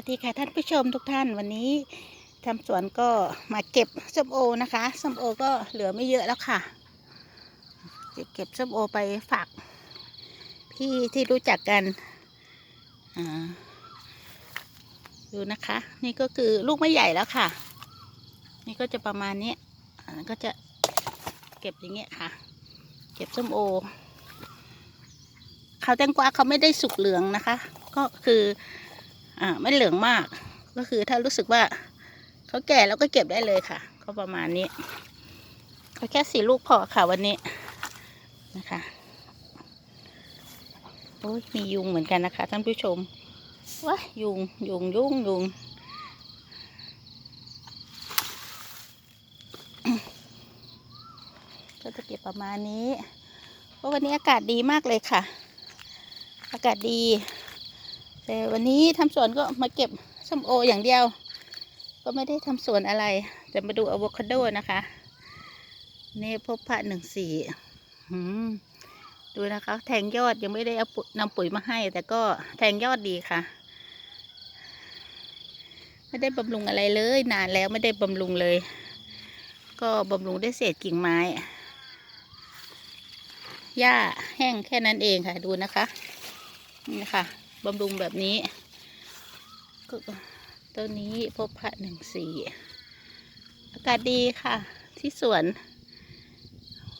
วัสดีค่ะท่านผู้ชมทุกท่านวันนี้ทำสวนก็มาเก็บส้มโอนะคะส้มโอก็เหลือไม่เยอะแล้วค่ะเก็บเก็บส้มโอไปฝากพี่ที่รู้จักกันอ่าดูนะคะ นี่ก็คือลูกไม่ใหญ่แล้วค่ะ นี่ก็จะประมาณนี้ก็จะเก็บอย่างเงี้ยค่ะ เก็บส้มโอเขาแตงกวาเขาไม่ได้สุกเหลืองนะคะ ก็คือ อ่าไม่เหลืองมาก ก็คือถ้ารู้สึกว่าเขาแก่แล้วก็เก็บได้เลยค่ะ ก็ประมาณนี้ก็แค่สี่ลูกพอค่ะวันนี้นะคะโอ้ยมียุงเหมือนกันนะคะท่านผู้ชมว้ายุงยุงยุงยุงก็จะเก็บประมาณนี้เพราะวันนี้อากาศดีมากเลยค่ะ อากาศดี แต่วันนี้ทำสวนก็มาเก็บส้มโออย่างเดียว ก็ไม่ได้ทำสวนอะไรจะมาดูอะโวคาโดนะคะ นี่พบพระหนึ่งสี่ดูนะคะ แทงยอดยังไม่ได้เอานำปุ๋ยมาให้ แต่ก็แทงยอดดีค่ะ ไม่ได้บำรุงอะไรเลย นานแล้วไม่ได้บำรุงเลย ก็บำรุงได้เศษกิ่งไม้หญ้าแห้งแค่นั้นเองค่ะดูนะคะนี่ค่ะ บำรุงแบบนี้ก็ต้นนี้พบพระหนึ่งสี่อากาศดีค่ะ ที่สวน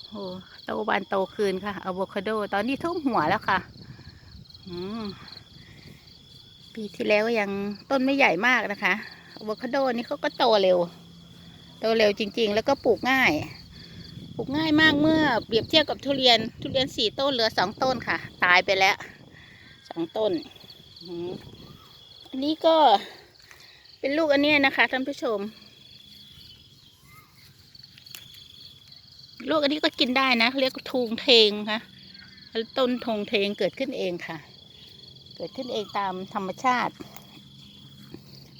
โอ้โตบานโตคืนค่ะอะโวคาโด ตอนนี้ทุ่มหัวแล้วค่ะปีที่แล้วยังต้นไม่ใหญ่มากนะคะอะโวคาโดนี่เขาก็โตเร็ว โตเร็วจริง ๆ แล้วก็ปลูกง่าย ปลูกง่ายมากเมื่อเปรียบเทียบกับทุเรียนทุเรียนสี่ต้นเหลือสองต้นค่ะ ตายไปแล้ว สองต้นอันนี้ก็เป็นลูกอันนี้นะคะท่านผู้ชม ลูกอันนี้ก็กินได้นะเรียกทุงเทงค่ะต้นทงเทงเกิดขึ้นเองค่ะ เกิดขึ้นเองตามธรรมชาติ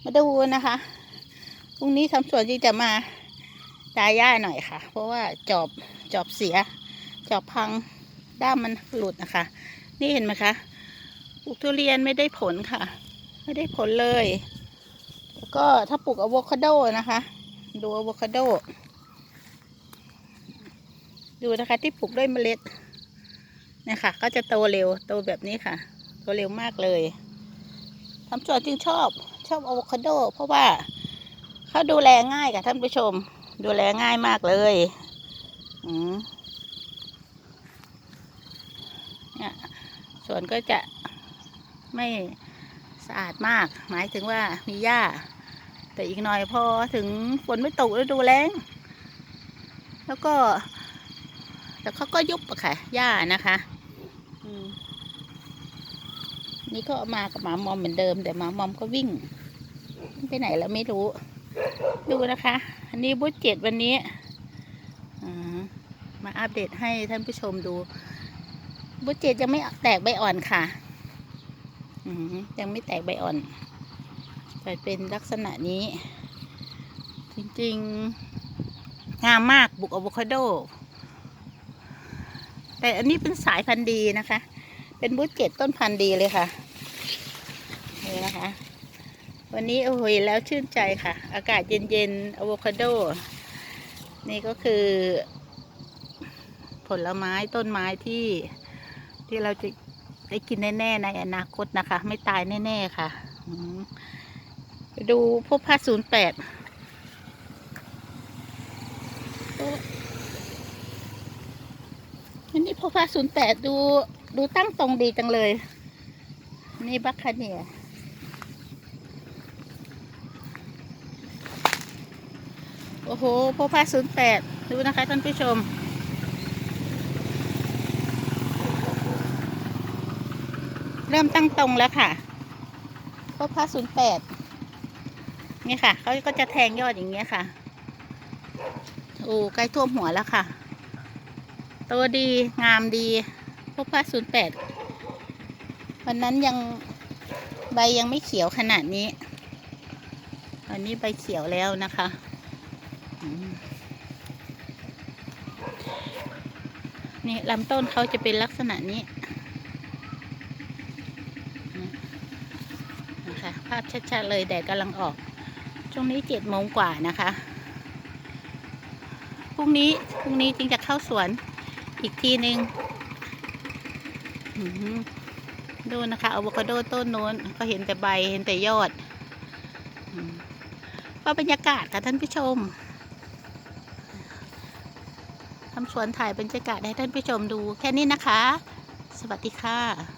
มาดูนะคะพรุ่งนี้ทำสวนจริงจะมาตายย่าหน่อยค่ะ เพราะว่าจอบจอบเสีย จอบพังด้ามมันหลุดนะคะ นี่เห็นไหมคะ ลูกทุเรียนไม่ได้ผลค่ะ ไม่ได้ผลเลย แล้วก็ถ้าปลูกอะโวคาโดนะคะ ดูอะโวคาโด ดูนะคะที่ปลูกด้วยเมล็ดเนี่ยค่ะ ก็จะโตเร็วโตแบบนี้ค่ะ โตเร็วมากเลยทำสวนจึงชอบชอบอะโวคาโด เพราะว่าเขาดูแลง่ายค่ะท่านผู้ชม ดูแลง่ายมากเลยอืมเนี่ยสวนก็จะ ไม่สะอาดมาก หมายถึงว่ามีหญ้า แต่อีกหน่อยพอถึงฝนไม่ตกฤดูแล้ง แล้วก็แต่เขาก็ยุบอะค่ะหญ้านะคะนี่ก็มากับหมามอมเหมือนเดิม แต่หมามอมก็วิ่ง ไปไหนแล้วไม่รู้ ดูนะคะ อันนี้บุตเจ็ดวันนี้มาอัปเดตให้ท่านผู้ชมดูบุตเจ็ดยังไม่แตกใบอ่อนค่ะ ยังไม่แตกใบอ่อน แต่เป็นลักษณะนี้ จริงๆ งามมากบุกอะโวคาโด แต่อันนี้เป็นสายพันธุ์ดีนะคะ เป็นบุตเจ็ดต้นพันธุ์ดีเลยค่ะ นี่นะคะ วันนี้โอ้โหเห็นแล้วชื่นใจค่ะ อากาศเย็นๆอะโวคาโด นี่ก็คือ ผลไม้ต้นไม้ที่ที่เราจะ ได้กินแน่ๆในอนาคตนะคะ ไม่ตายแน่ๆค่ะไปดูพบผ้าศูนย์แปดอันนี้พบผ้าศูนย์แปดดูดูตั้งตรงดีจังเลย นี่บัคคาเนียโอ้โหโพพาศูนย์แปดดูนะคะท่านผู้ชม เริ่มตั้งตรงแล้วค่ะโพพาศูนย์แปดนี่ค่ะเขาก็จะแทงยอดอย่างเงี้ยค่ะโอ้ใกล้ท่วมหัวแล้วค่ะ ตัวดีงามดีโพพาศูนย์แปดวันนั้นยังใบยังไม่เขียวขนาดนี้ตอนนี้ใบเขียวแล้วนะคะอืมนี่ลำต้นเขาจะเป็นลักษณะนี้นะ คะภาพชัดๆเลยแดดกำลังออก ช่วงนี้เจ็ดโมงกว่านะคะ พรุ่งนี้พรุ่งนี้จึงจะเข้าสวนอีกทีหนึ่งดูนะคะอะโวคาโดต้นโน้นก็เห็นแต่ใบเห็นแต่ยอดอืมก็บรรยากาศค่ะท่านผู้ชมทำสวนถ่ายบรรยากาศให้ท่านผู้ชมดูแค่นี้นะคะ สวัสดีค่ะ